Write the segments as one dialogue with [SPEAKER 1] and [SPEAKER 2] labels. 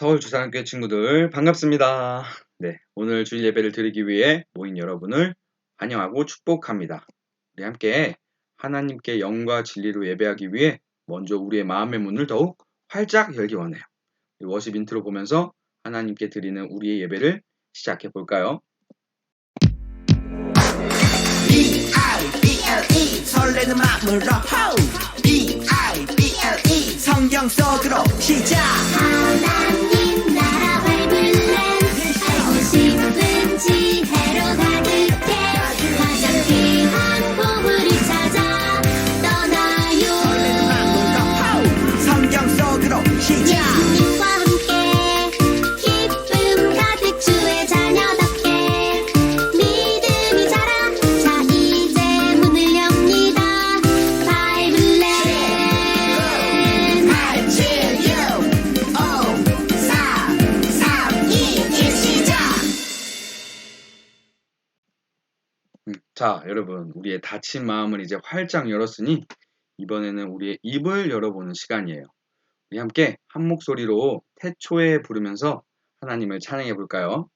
[SPEAKER 1] 서울 주산교회 친구들 반갑습니다. 네, 오늘 주일 예배를 드리기 위해 모인 여러분을 환영하고 축복합니다. 우리 함께 하나님께 영과 진리로 예배하기 위해 먼저 우리의 마음의 문을 더욱 활짝 열기 원해요. 워십 인트로 보면서 하나님께 드리는 우리의 예배를 시작해 볼까요?
[SPEAKER 2] B-I-B-L-E 설레는 마음으로 성경 속으로 시작.
[SPEAKER 3] 하나님 자,
[SPEAKER 1] 여러분, 우리의 닫힌 마음을 이제 활짝 열었으니 이번에는 우리의 입을 열어보는 시간이에요. 우리 함께 한 목소리로 태초에 부르면서 하나님을 찬양해 볼까요?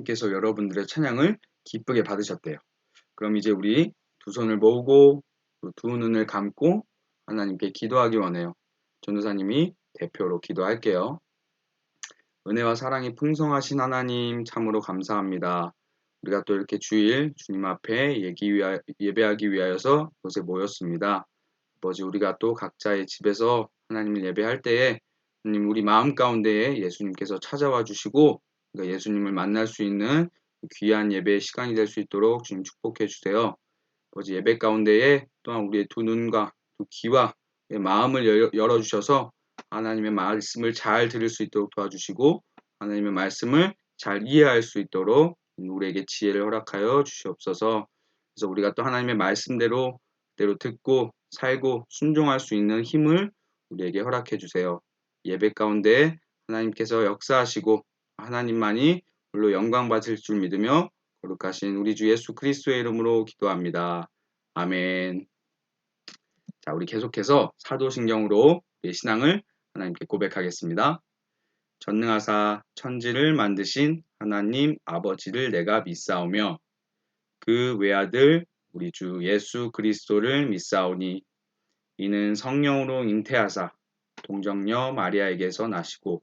[SPEAKER 1] 하나님께서 여러분들의 찬양을 기쁘게 받으셨대요. 그럼 이제 우리 두 손을 모으고 또두 눈을 감고 하나님께 기도하기 원해요. 전도사님이 대표로 기도할게요. 은혜와 사랑이 풍성하신 하나님 참으로 감사합니다. 우리가 또 이렇게 주일 주님 앞에 예배하기 위하여서 이곳에 모였습니다. 아버지 우리가 또 각자의 집에서 하나님을 예배할 때에 하나님 우리 마음 가운데에 예수님께서 찾아와 주시고 우리가 예수님을 만날 수 있는 귀한 예배의 시간이 될 수 있도록 주님 축복해 주세요. 아버지 예배 가운데에 또한 우리의 두 눈과 두 귀와 마음을 열- 열어주셔서 하나님의 말씀을 잘 들을 수 있도록 도와주시고 하나님의 말씀을 잘 이해할 수 있도록 우리에게 지혜를 허락하여 주시옵소서. 그래서 우리가 또 하나님의 말씀대로 대로 듣고 살고 순종할 수 있는 힘을 우리에게 허락해 주세요. 예배 가운데 하나님께서 역사하시고 하나님만이 홀로 영광 받을 줄 믿으며 거룩하신 우리 주 예수 그리스도의 이름으로 기도합니다. 아멘. 자, 우리 계속해서 사도신경으로 우리의 신앙을 하나님께 고백하겠습니다. 전능하사 천지를 만드신 하나님 아버지를 내가 믿사오며 그 외아들 우리 주 예수 그리스도를 믿사오니 이는 성령으로 잉태하사 동정녀 마리아에게서 나시고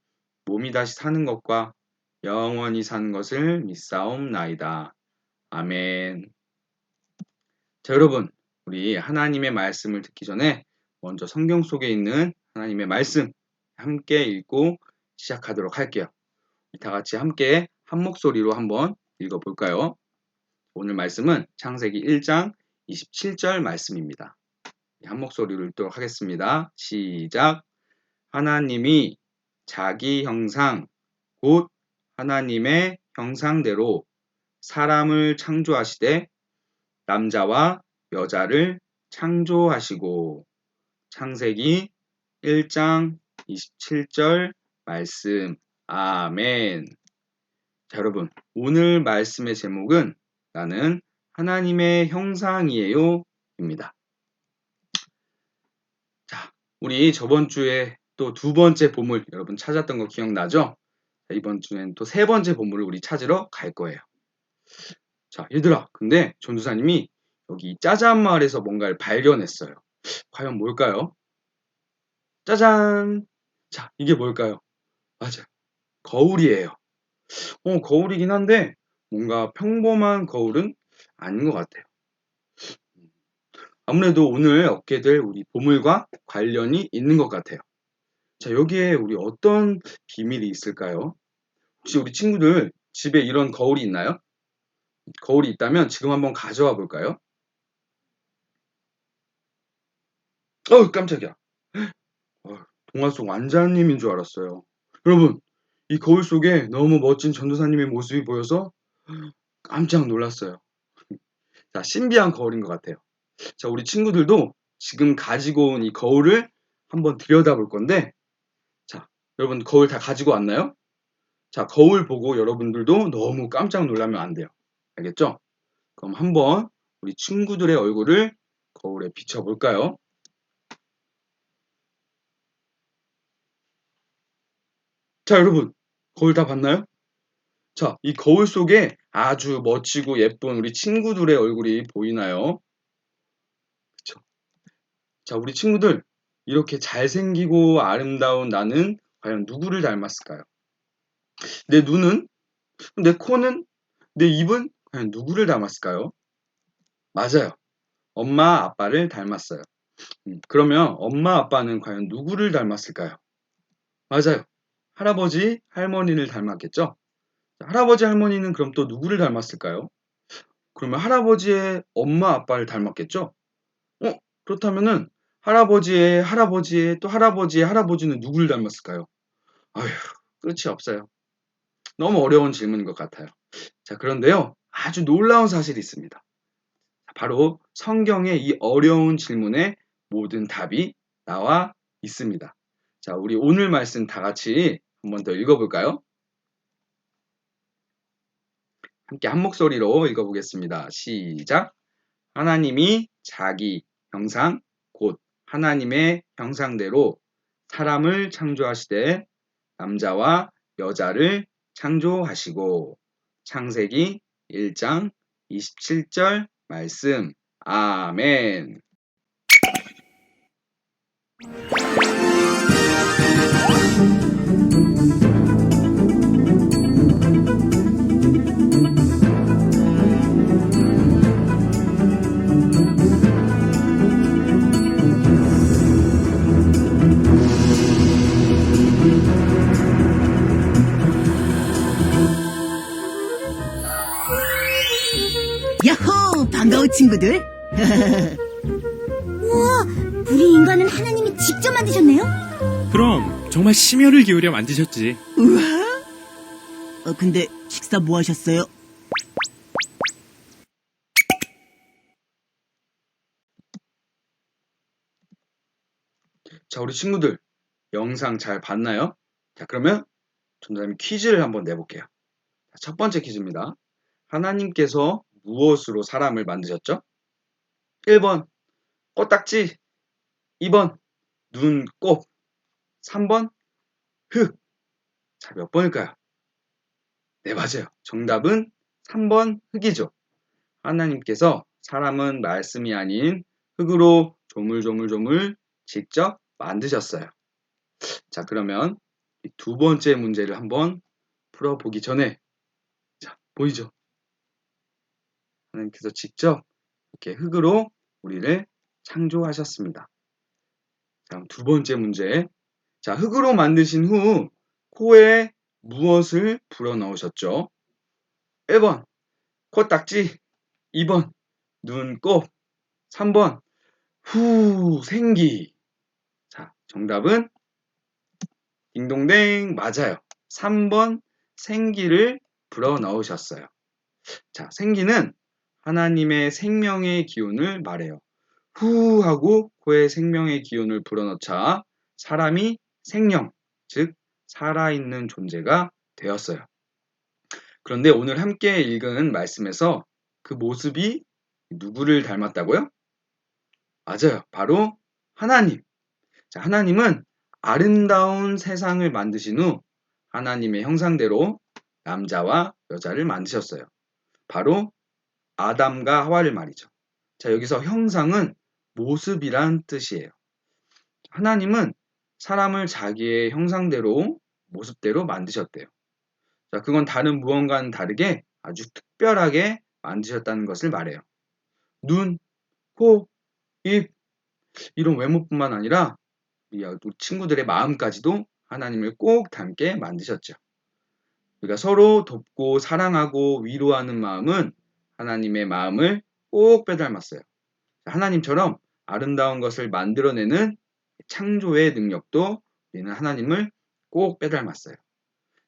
[SPEAKER 1] 몸이 다시 사는 것과 영원히 사는 것을 믿사옵나이다. 아멘. 자, 여러분, 우리 하나님의 말씀을 듣기 전에 먼저 성경 속에 있는 하나님의 말씀 함께 읽고 시작하도록 할게요. 다 같이 함께 한 목소리로 한번 읽어볼까요? 오늘 말씀은 창세기 1장 27절 말씀입니다. 한 목소리로 읽도록 하겠습니다. 시작. 하나님이 자기 형상, 곧 하나님의 형상대로 사람을 창조하시되 남자와 여자를 창조하시고 창세기 1장 27절 말씀 아멘. 자, 여러분, 오늘 말씀의 제목은 나는 하나님의 형상이에요 입니다. 자, 우리 저번 주에 또 두 번째 보물 여러분 찾았던 거 기억나죠? 자, 이번 주엔 또 세 번째 보물을 우리 찾으러 갈 거예요. 자, 얘들아, 근데 전도사님이 여기 짜잔 마을에서 뭔가를 발견했어요. 과연 뭘까요? 짜잔! 자, 이게 뭘까요? 맞아요. 거울이에요. 어, 거울이긴 한데 뭔가 평범한 거울은 아닌 것 같아요. 아무래도 오늘 얻게 될 우리 보물과 관련이 있는 것 같아요. 자, 여기에 우리 어떤 비밀이 있을까요? 혹시 우리 친구들 집에 이런 거울이 있나요? 거울이 있다면 지금 한번 가져와 볼까요? 어, 깜짝이야. 어, 동화 속 완자님인 줄 알았어요. 여러분, 이 거울 속에 너무 멋진 전도사님의 모습이 보여서 깜짝 놀랐어요. 자, 신비한 거울인 것 같아요. 자, 우리 친구들도 지금 가지고 온 이 거울을 한번 들여다볼 건데, 자, 여러분 거울 다 가지고 왔나요? 자, 거울 보고 여러분들도 너무 깜짝 놀라면 안 돼요. 알겠죠? 그럼 한번 우리 친구들의 얼굴을 거울에 비춰볼까요? 자, 여러분, 거울 다 봤나요? 자, 이 거울 속에 아주 멋지고 예쁜 우리 친구들의 얼굴이 보이나요? 그쵸? 자, 우리 친구들, 이렇게 잘생기고 아름다운 나는 과연 누구를 닮았을까요? 내 눈은? 내 코는? 내 입은? 과연 누구를 닮았을까요? 맞아요. 엄마, 아빠를 닮았어요. 음, 그러면 엄마, 아빠는 과연 누구를 닮았을까요? 맞아요. 할아버지, 할머니를 닮았겠죠? 자, 할아버지, 할머니는 그럼 또 누구를 닮았을까요? 그러면 할아버지의 엄마, 아빠를 닮았겠죠? 어, 그렇다면은 할아버지의 할아버지의 또 할아버지의 할아버지는 누구를 닮았을까요? 아휴, 끝이 없어요. 너무 어려운 질문인 것 같아요. 자, 그런데요, 아주 놀라운 사실이 있습니다. 바로 성경의 이 어려운 질문에 모든 답이 나와 있습니다. 자, 우리 오늘 말씀 다 같이 한번 더 읽어볼까요? 함께 한 목소리로 읽어보겠습니다. 시작. 하나님이 자기 형상, 곧 하나님의 형상대로 사람을 창조하시되 남자와 여자를 창조하시고 창세기 1장 27절 말씀. 아멘.
[SPEAKER 4] 야호! 반가워, 친구들.
[SPEAKER 3] 우와, 우리 인간은 하나님이 직접 만드셨네요?
[SPEAKER 5] 그럼 정말 심혈을 기울여 만드셨지.
[SPEAKER 4] 우와! 어, 근데 식사 뭐 하셨어요?
[SPEAKER 1] 자, 우리 친구들, 영상 잘 봤나요? 자, 그러면 전자님 퀴즈를 한번 내볼게요. 자, 첫 번째 퀴즈입니다. 하나님께서 무엇으로 사람을 만드셨죠? 1번, 코딱지. 2번, 눈곱. 3번, 흙. 자, 몇 번일까요? 네, 맞아요. 정답은 3번 흙이죠. 하나님께서 사람은 말씀이 아닌 흙으로 조물조물조물 직접 만드셨어요. 자, 그러면 이두 번째 문제를 한번 풀어보기 전에, 자, 보이죠? 하나님께서 직접 이렇게 흙으로 우리를 창조하셨습니다. 다음 두 번째 문제. 자, 흙으로 만드신 후 코에 무엇을 불어 넣으셨죠? 1번 코딱지 2번 눈곱 3번 후 생기 자 정답은 딩동댕 맞아요 3번 생기를 불어 넣으셨어요 자 생기는 하나님의 생명의 기운을 말해요 후 하고 코에 생명의 기운을 불어넣자 사람이 생명 즉 살아있는 존재가 되었어요. 그런데 오늘 함께 읽은 말씀에서 그 모습이 누구를 닮았다고요? 맞아요. 바로 하나님. 자, 하나님은 아름다운 세상을 만드신 후 하나님의 형상대로 남자와 여자를 만드셨어요. 바로 아담과 하와를 말이죠. 자, 여기서 형상은 모습이란 뜻이에요. 하나님은 사람을 자기의 형상대로 모습대로 만드셨대요. 자, 그건 다른 무언가는 다르게 아주 특별하게 만드셨다는 것을 말해요. 눈, 코, 입 이런 외모뿐만 아니라 우리 친구들의 마음까지도 하나님을 꼭 닮게 만드셨죠. 우리가 서로 돕고 사랑하고 위로하는 마음은 하나님의 마음을 꼭 빼닮았어요. 하나님처럼 아름다운 것을 만들어내는 창조의 능력도 우리는 하나님을 꼭 빼닮았어요.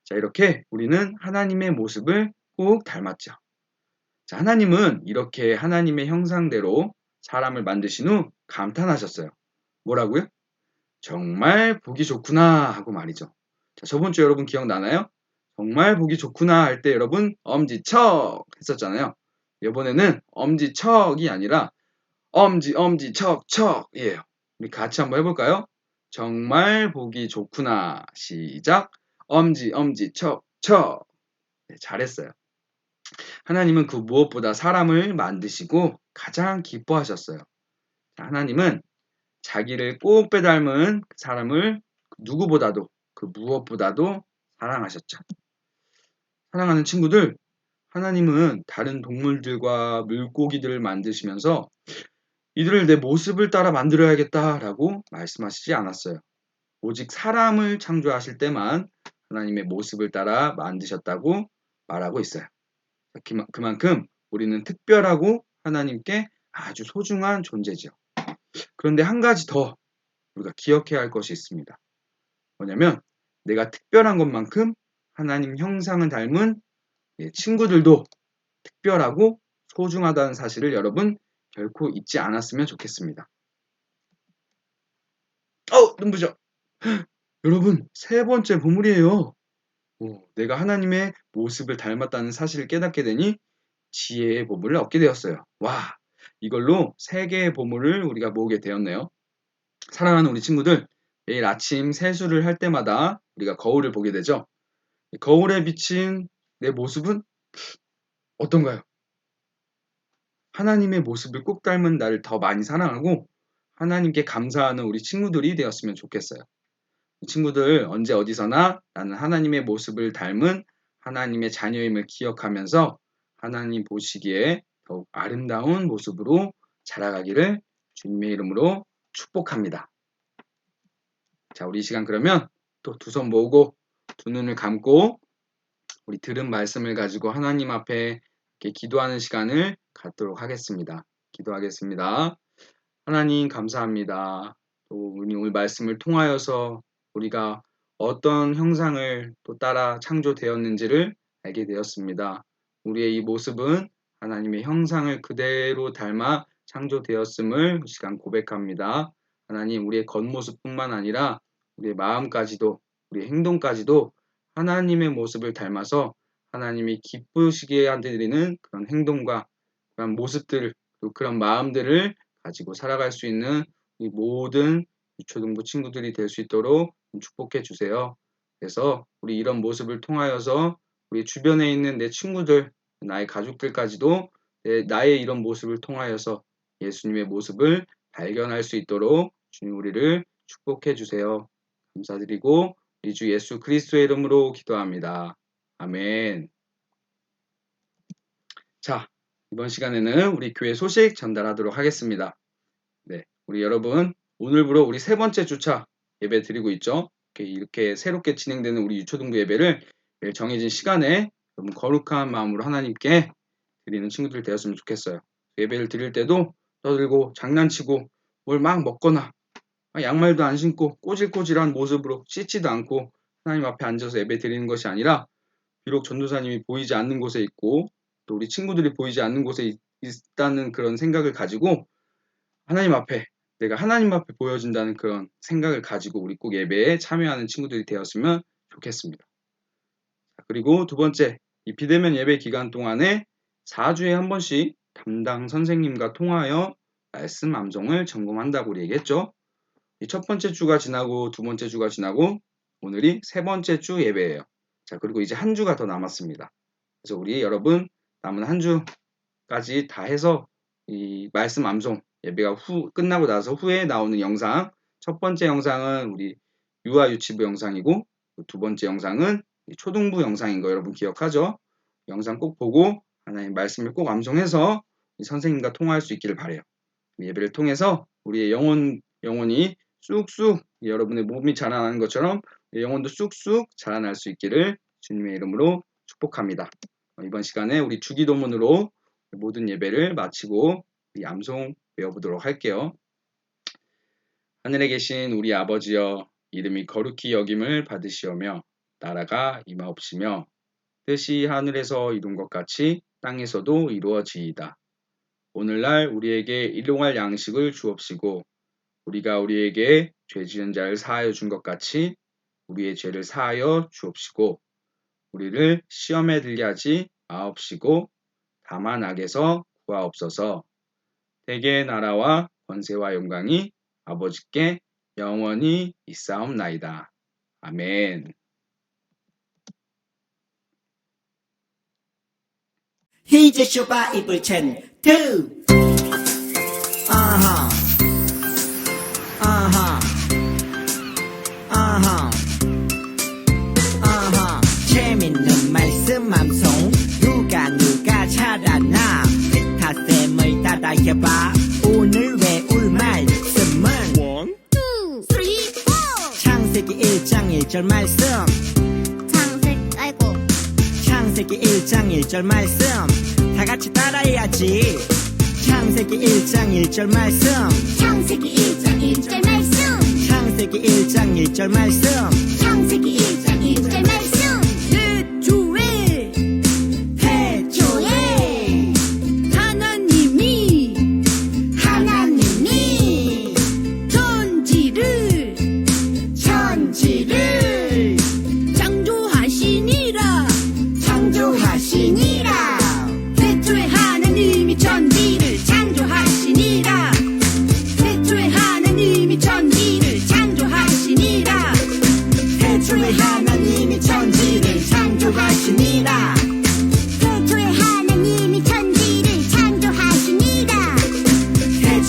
[SPEAKER 1] 자, 이렇게 우리는 하나님의 모습을 꼭 닮았죠. 자, 하나님은 이렇게 하나님의 형상대로 사람을 만드신 후 감탄하셨어요. 뭐라고요? 정말 보기 좋구나 하고 말이죠. 자, 저번 주 여러분 기억나나요? 정말 보기 좋구나 할 때 여러분 엄지척 했었잖아요. 이번에는 엄지척이 아니라 엄지 엄지 척척이에요. 우리 같이 한번 해볼까요? 정말 보기 좋구나. 시작. 엄지, 엄지, 척, 척. 네, 잘했어요. 하나님은 그 무엇보다 사람을 만드시고 가장 기뻐하셨어요. 하나님은 자기를 꼭 빼닮은 사람을 누구보다도 그 무엇보다도 사랑하셨죠. 사랑하는 친구들, 하나님은 다른 동물들과 물고기들을 만드시면서 이들을 내 모습을 따라 만들어야겠다라고 말씀하시지 않았어요. 오직 사람을 창조하실 때만 하나님의 모습을 따라 만드셨다고 말하고 있어요. 그만큼 우리는 특별하고 하나님께 아주 소중한 존재죠. 그런데 한 가지 더 우리가 기억해야 할 것이 있습니다. 뭐냐면 내가 특별한 것만큼 하나님 형상을 닮은 친구들도 특별하고 소중하다는 사실을 여러분 결코 잊지 않았으면 좋겠습니다. 어, 눈부셔. 여러분, 세 번째 보물이에요. 오, 내가 하나님의 모습을 닮았다는 사실을 깨닫게 되니 지혜의 보물을 얻게 되었어요. 와, 이걸로 세 개의 보물을 우리가 모으게 되었네요. 사랑하는 우리 친구들, 매일 아침 세수를 할 때마다 우리가 거울을 보게 되죠. 거울에 비친 내 모습은 어떤가요? 하나님의 모습을 꼭 닮은 나를 더 많이 사랑하고 하나님께 감사하는 우리 친구들이 되었으면 좋겠어요. 친구들 언제 어디서나 나는 하나님의 모습을 닮은 하나님의 자녀임을 기억하면서 하나님 보시기에 더욱 아름다운 모습으로 자라가기를 주님의 이름으로 축복합니다. 자, 우리 이 시간 그러면 또 두 손 모으고 두 눈을 감고 우리 들은 말씀을 가지고 하나님 앞에 기도하는 시간을 갖도록 하겠습니다. 기도하겠습니다. 하나님 감사합니다. 또 우리 오늘 말씀을 통하여서 우리가 어떤 형상을 또 따라 창조되었는지를 알게 되었습니다. 우리의 이 모습은 하나님의 형상을 그대로 닮아 창조되었음을 시간 고백합니다. 하나님 우리의 겉모습뿐만 아니라 우리의 마음까지도 우리의 행동까지도 하나님의 모습을 닮아서 하나님이 기쁘시게 한드리는 그런 행동과 그런 모습들 또 그런 마음들을 가지고 살아갈 수 있는 이 모든 유초등부 친구들이 될 수 있도록 축복해 주세요. 그래서 우리 이런 모습을 통하여서 우리 주변에 있는 내 친구들, 나의 가족들까지도 내, 나의 이런 모습을 통하여서 예수님의 모습을 발견할 수 있도록 주님 우리를 축복해 주세요. 감사드리고 우리 주 예수 그리스도의 이름으로 기도합니다. 아멘. 자, 이번 시간에는 우리 교회 소식 전달하도록 하겠습니다. 네, 우리 여러분 오늘부로 우리 세 번째 주차 예배 드리고 있죠. 이렇게, 이렇게 새롭게 진행되는 우리 유초등부 예배를 정해진 시간에 여러분 거룩한 마음으로 하나님께 드리는 친구들 되었으면 좋겠어요. 예배를 드릴 때도 떠들고 장난치고 뭘 막 먹거나 아, 양말도 안 신고 꼬질꼬질한 모습으로 씻지도 않고 하나님 앞에 앉아서 예배 드리는 것이 아니라 비록 전도사님이 보이지 않는 곳에 있고 또 우리 친구들이 보이지 않는 곳에 있, 있다는 그런 생각을 가지고 하나님 앞에 내가 하나님 앞에 보여진다는 그런 생각을 가지고 우리 꼭 예배에 참여하는 친구들이 되었으면 좋겠습니다. 자, 그리고 두 번째, 이 비대면 예배 기간 동안에 4주에 한 번씩 담당 선생님과 통하여 말씀 암송을 점검한다고 우리 얘기했죠. 이첫 번째 주가 지나고 두 번째 주가 지나고 오늘이 세 번째 주 예배예요. 자, 그리고 이제 한 주가 더 남았습니다. 그래서 우리 여러분 남은 한 주까지 다 해서 이 말씀 암송 예배가 후 끝나고 나서 후에 나오는 영상 첫 번째 영상은 우리 유아 유치부 영상이고 두 번째 영상은 이 초등부 영상인 거 여러분 기억하죠? 영상 꼭 보고 하나님 말씀을 꼭 암송해서 이 선생님과 통화할 수 있기를 바래요. 예배를 통해서 우리의 영혼 영혼이 쑥쑥 여러분의 몸이 자라나는 것처럼 영혼도 쑥쑥 자라날 수 있기를 주님의 이름으로 축복합니다. 이번 시간에 우리 주기도문으로 모든 예배를 마치고 이 암송 외워보도록 할게요. 하늘에 계신 우리 아버지여 이름이 거룩히 여김을 받으시오며 나라가 임하옵시며 뜻이 하늘에서 이룬 것 같이 땅에서도 이루어지이다. 오늘날 우리에게 일용할 양식을 주옵시고 우리가 우리에게 죄 지은 자를 사하여 준 것 같이 우리의 죄를 사하여 주옵시고 우리를 시험에 들게 하지 마옵시고 다만 악에서 구하옵소서 대개의 나라와 권세와 영광이 아버지께 영원히 있사옵나이다. 아멘.
[SPEAKER 2] 히즈 쇼바 이불 첸트 아 따라해봐. 오늘 외울 말씀은 창세기 1장 1절 말씀.
[SPEAKER 3] 창색, 아이고.
[SPEAKER 2] 창세기 1장 1절 말씀. 다 같이 따라해야지. 창세기 1장 1절 말씀.
[SPEAKER 3] 창세기 1장 1절 말씀.
[SPEAKER 2] 창세기 1장 1절 말씀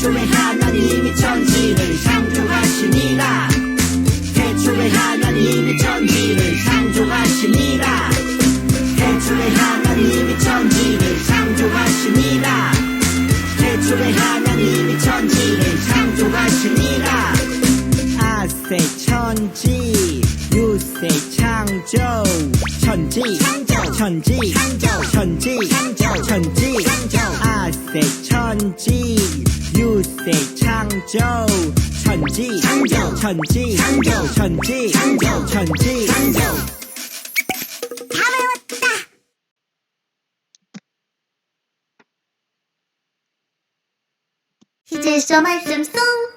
[SPEAKER 2] 태초에 하나님이 천지를 창조하시니라 태초에 하나님이 천지를 창조하시니라 태초에 하나님이 천지를 창조하시니라 태초에 하나님이 천지를 창조하시니라 아세 천지 유세 창조 천지
[SPEAKER 3] 창조.
[SPEAKER 2] 천지
[SPEAKER 3] 창조.
[SPEAKER 2] 천지
[SPEAKER 3] 창조.
[SPEAKER 2] 천지
[SPEAKER 3] 창조.
[SPEAKER 2] 아세 천지 유세 창조 천지
[SPEAKER 3] 창조.
[SPEAKER 2] 천지
[SPEAKER 3] 창조.
[SPEAKER 2] 천지
[SPEAKER 3] 창조.
[SPEAKER 2] 천지
[SPEAKER 3] 창조. 다 외웠다. 히즈쇼 말씀 송.